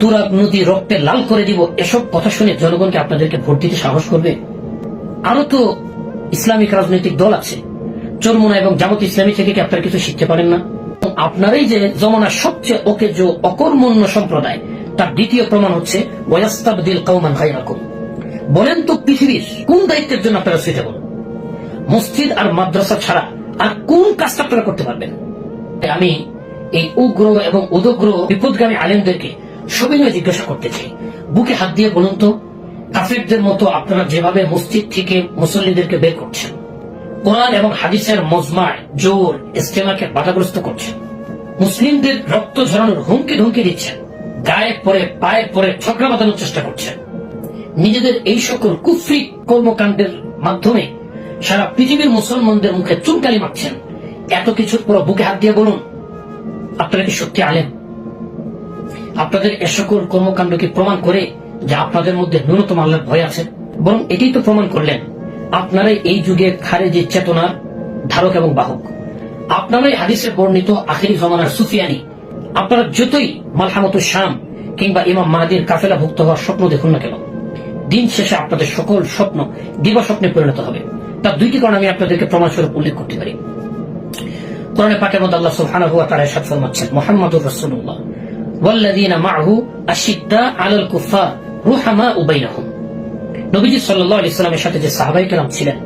তুরাগ নদী রক্তে লাল করে দিব, এসব কথা শুনে জনগণকে আপনাদেরকে ভোট দিতে সাহস করবে? আরও তো ইসলামিক রাজনৈতিক দল আছে। চরমুনা এবং জামাত ইসলামী থেকে কি আপনারা কিছু শিখতে পারেন না? আপনারাই যে জমানার সবচেয়ে ওকে যে অকর্মণ্য সম্প্রদায়, তার দ্বিতীয় প্রমাণ হচ্ছে, ওয়াস্তাবদিল কৌমান ভাইরাকুম বলেন তো পৃথিবীর কোন দায়িত্বের জন্য আপনারা সুইটেবল মসজিদ আর মাদ্রাসা ছাড়া আর কোন কাজটা আপনারা করতে পারবেন? আমি এই উগ্র এবং উদগ্র বিপদগামী আলেমদেরকে সবিনয় জিজ্ঞাসা করতে চাই। বুকে হাত দিয়ে বলুন তো, কাফিরদের মতো আপনারা যেভাবে মসজিদ থেকে মুসল্লিদেরকে বের করছেন, কোরআন এবং হাদিসের মজমায় জোর ইস্তেমাকে বাধাগ্রস্ত করছেন, মুসলিমদের রক্ত ঝরানোর হুমকি ধুমকি দিচ্ছেন গায়ে পরে পায়ে পরে ঠকরা বাঁধানোর চেষ্টা করছেন। নিজেদের এই সকল কুফরি কর্মকাণ্ডের মাধ্যমে সারা পৃথিবীর মুসলমানদের মুখে চুনকালি মারছেন। এত কিছুর পর বুকে হাত দিয়ে বলুন, আপনারা কি সত্যি আলেন আপনাদের এ সকল কর্মকাণ্ডকে প্রমাণ করে যে আপনাদের মধ্যে ন্যূনতম আল্লাহর ভয় আছে, বরং এটাই তো প্রমাণ করলেন, আপনারাই এই যুগে খারেজি চেতনার ধারক এবং বাহক। আপনারাই হাদিসে বর্ণিত আখিরি জমানার সুফিয়ানি। আপনারা যতই মালহামত শাম কিংবা ইমাম মাহাদির কাফেলা ভুক্ত হওয়ার স্বপ্ন দেখুন না কেন? দিন শেষে আপনাদের সকল স্বপ্ন দিবা স্বপ্নে পরিণত হবে। তার দুইটি কারণ আমি আপনাদেরকে প্রমাণস্বরূপ উল্লেখ করতে পারি। কোরআনে পাকের মধ্যে আল্লাহ সুবহানাহু ওয়া তাআলা ইরশাদ ফরমাচ্ছেন, মুহাম্মাদুর রাসূলুল্লাহ। নবীজি সাল্লাল্লাহু আলাইহি সাল্লামের সাথে যে কেরাম ছিলেন,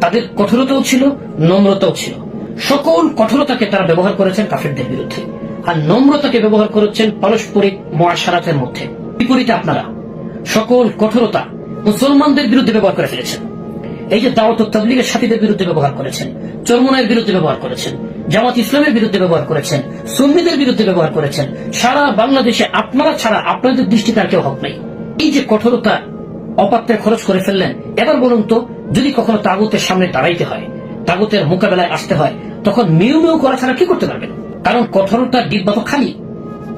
তাদের কঠোরতাও ছিল, নম্রতাও ছিল। সকল কঠোরতাকে তারা ব্যবহার করেছেন কাফেরদের বিরুদ্ধে। আর নম্রতাকে ব্যবহার করেছেন পারস্পরিক মুআশারাতের মধ্যে। বিপরীতে আপনারা সকল কঠোরতা মুসলমানদের বিরুদ্ধে ব্যবহার করে ফেলেছেন। এই যে দাওয়াত তাবলীগের সাথীদের বিরুদ্ধে ব্যবহার করেছেন চরমনায়ের বিরুদ্ধে ব্যবহার করেছেন জামাত ইসলামের বিরুদ্ধে ব্যবহার করেছেন, সুন্নিদের বিরুদ্ধে ব্যবহার করেছেন। সারা বাংলাদেশে আপনারা ছাড়া আপনাদের দৃষ্টিতে আর কেউ হক নাই। এই যে কঠোরতা অপাত্রে খরচ করে ফেললেন, এবার বলুন তো, যদি কখনো তাগুতের সামনে দাঁড়াইতে হয়, তাগুতের মোকাবেলায় আসতে হয়, তখন মিউ মিউ করা ছাড়া কি করতে পারবেন? কারণ কঠোরতার ডিব্বা তো খালি।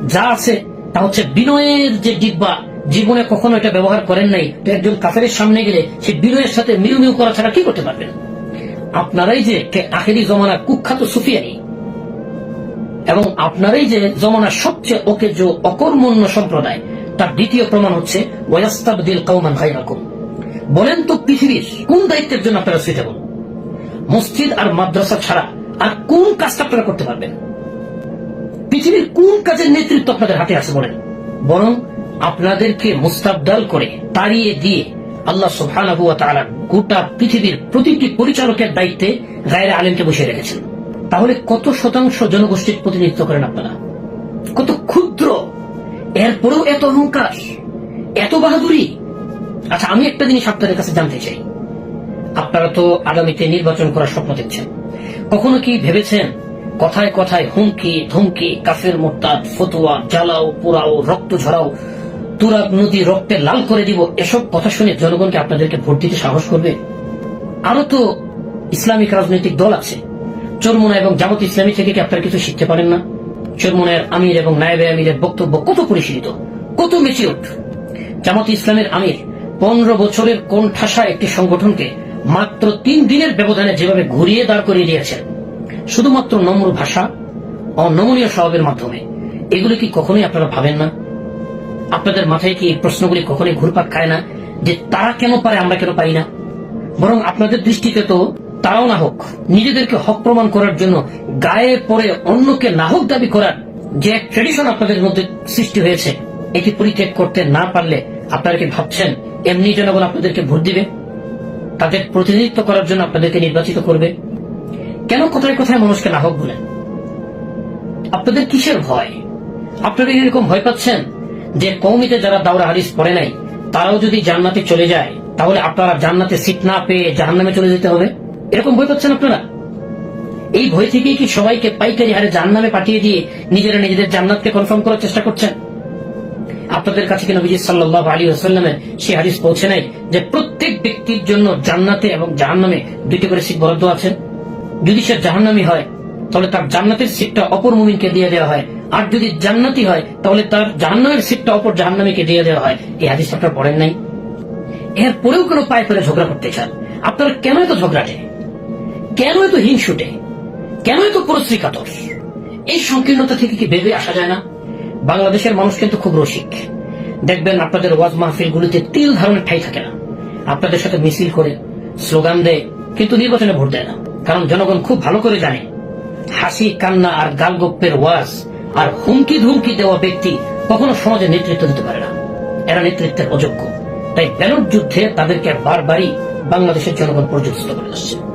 যা আছে, তা হচ্ছে বিনয়ের যে ডিব্বা, জীবনে কখনো এটা ব্যবহার করেন নাই একজন কাফেরের সামনে গেলে সেই বিনয়ের সাথে মিউ মিউ করা ছাড়া কি করতে পারবেন? আপনারাই যে আখেরি জমানা কুখ্যাত সুফিয়ানি, এবং আপনারাই যে জমানার সবচেয়ে ওকে যে অকর্মণ্য সম্প্রদায়, তার দ্বিতীয় প্রমাণ হচ্ছে, ওয়াস্তাবদিল কৌমান ভাইরাকুম বলেন তো পৃথিবীর কোন দায়িত্বের জন্য আপনারা সুইটেবল মসজিদ আর মাদ্রাসা ছাড়া আর কোন কাজটা আপনারা করতে পারবেন? পৃথিবীর কোন কাজের নেতৃত্ব আপনাদের হাতে আছে বলেন। বরং আপনাদেরকে মুস্তাবদাল করে তাড়িয়ে দিয়ে আল্লাহ সুবহানাহু ওয়া তাআলা গোটা পৃথিবীর প্রতিটি পরিচালকের দায়িত্বে গায়ের আলেমকে বসিয়ে রেখেছেন। তাহলে কত শতাংশ জনগোষ্ঠীর প্রতিনিধিত্ব করেন আপনারা? কত ক্ষুদ্র? এরপরেও এত অহংকার? এত বাহাদুরি? আচ্ছা আমি একটা জিনিস আপনাদের কাছে জানতে চাই। আপনারা তো আগামীতে নির্বাচন করার স্বপ্ন দেখছেন। কখনো কি ভেবেছেন কথায় কথায় হুমকি, ধমকি, কাফের, মোরতাদ, ফতুয়া, জ্বালাও, পোড়াও, রক্ত ঝরাও তুরাগ নদী রক্তে লাল করে দিব, এসব কথা শুনে জনগণকে আপনাদেরকে ভোট দিতে সাহস করবে? আরও তো ইসলামিক রাজনৈতিক দল আছে। চরমুনা এবং জামাত ইসলামী থেকে কি আপনারা কিছু শিখতে পারেন না? চরমুনার আমির এবং নায়েবে আমিরের বক্তব্য কত পরিশীলিত, কত মেচিউট জামাত ইসলামের আমির পনেরো বছরের কোন ঠাসা একটি সংগঠনকে মাত্র তিন দিনের ব্যবধানে যেভাবে ঘুরিয়ে দাঁড় করিয়ে দিয়েছেন, শুধুমাত্র নম্র ভাষা, অনমনীয় স্বভাবের মাধ্যমে, এগুলো কি কখনোই আপনারা ভাবেন না? আপনাদের মাথায় কি এই প্রশ্নগুলি কখনোই ঘুরপাক খায় না যে তারা কেন পারে, আমরা কেন পারি না? বরং আপনাদের দৃষ্টিতে তো তারাও না হোক, নিজেদেরকে হক প্রমাণ করার জন্য গায়ে পড়ে অন্যকে না হোক দাবি করার যে এক ট্রেডিশন আপনাদের মধ্যে সৃষ্টি হয়েছে, এটি পরিত্যাগ করতে না পারলে আপনারা কি ভাবছেন, এমনি জনগণ আপনাদেরকে ভোট দিবে? তাদের প্রতিনিধিত্ব করার জন্য আপনাদেরকে নির্বাচিত করবে? কেন কোথায় কোথায় মানুষকে না হোক বলেন? আপনাদের কিসের ভয়? আপনারা এরকম ভয় পাচ্ছেন? যে কৌমিতে যারা দাওরা হারিস পড়ে নাই, তারাও যদি জান্নাতে চলে যায়, তাহলে আপনারা জান্নাতে সিট না পেয়ে জাহান্নামে চলে যেতে হবে? এরকম ভয় পাচ্ছেন আপনারা? এই ভয় থেকেই কি সবাইকে পাইকারি হারে জাহান্নামে পাঠিয়ে দিয়ে নিজেরা নিজেদের জান্নাতকে কনফার্ম করার চেষ্টা করছেন? আপনাদের কাছে কি নবীজি সাল্লাহ আলী আসাল্লামের সেই হাদিস পৌঁছে নাই যে প্রত্যেক ব্যক্তির জন্য জান্নাতে এবং জাহান্নামে দুইটি করে সিট বরাদ্দ আছে? যদি সে জাহান্নামি হয় তাহলে তার জান্নাতের সিটটা অপর মুমিনকে দিয়ে দেওয়া হয়। আর যদি জান্নাতি হয়, তাহলে তার জাহান্নামের সিটটা অপর জাহান্নামীকে দিয়ে দেওয়া হয়। এই হাদিস আপনারা পড়েন নাই? এর পরেও কেন পায়ে ফেলে ঝগড়া করতে চান? আপনারা কেন এত ঝগড়াটে কেন এত হিংসুটে কেন এত পরশ্রী কাতর? এই সংকীর্ণতা থেকে কি বেরিয়ে আসা যায় না? বাংলাদেশের মানুষ কিন্তু খুব রসিক। দেখবেন আপনাদের ওয়াজ মাহফিলগুলিতে তিল ধারণের ঠাই থাকে না। আপনাদের সাথে মিছিল করে স্লোগান দেয়, কিন্তু নির্বাচনে ভোট দেয় না। কারণ জনগণ খুব ভালো করে জানে হাসি, কান্না আর গালগপ্পের ওয়াজ আর হুমকি ধুমকি দেওয়া ব্যক্তি কখনো সমাজে নেতৃত্ব দিতে পারে না। এরা নেতৃত্বের অযোগ্য। তাই ব্যালট যুদ্ধে তাদেরকে বারবারই বাংলাদেশের জনগণ পর্যন্ত করে আসছে